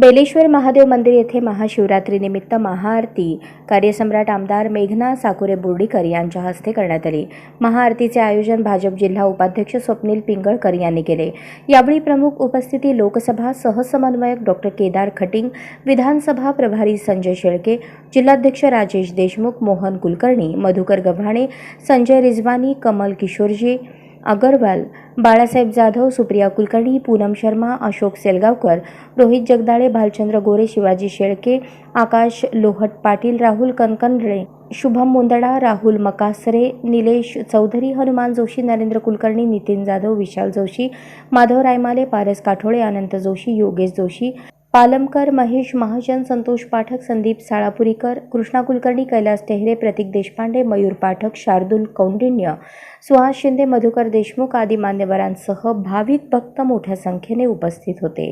बेलेश्वर महादेव मंदिर येथे महाशिवरात्रीनिमित्त महाआरती. कार्यसम्राट आमदार मेघना साकुरे बोर्डीकर यांच्या हस्ते करण्यात आली. महाआरतीचे आयोजन भाजप जिल्हा उपाध्यक्ष स्वप्नील पिंगळकर यांनी केले. यावेळी प्रमुख उपस्थिती लोकसभा सहसमन्वयक डॉक्टर केदार खटिंग विधानसभा प्रभारी संजय शेळके जिल्हाध्यक्ष राजेश देशमुख मोहन कुलकर्णी मधुकर गव्हाणे संजय रिजवानी कमल किशोरजी अगरवाल बाळासाहेब जाधव सुप्रिया कुलकर्णी पूनम शर्मा अशोक सेलगावकर रोहित जगदाळे भालचंद्र गोरे शिवाजी शेळके आकाश लोहट पाटील राहुल कनकनरे शुभम मुंदडा राहुल मकासरे निलेश चौधरी हनुमान जोशी नरेंद्र कुलकर्णी नितीन जाधव विशाल जोशी माधव रायमाले पारस काठोळे अनंत जोशी योगेश जोशी पालमकर महेश महाजन संतोष पाठक संदीप साळापुरीकर कृष्णा कुलकर्णी कैलास टेहरे प्रतीक देशपांडे मयूर पाठक शार्दूल कौंडिन्य सुहास शिंदे मधुकर देशमुख आदी मान्यवरांसह भाविक भक्त मोठ्या संख्येने उपस्थित होते.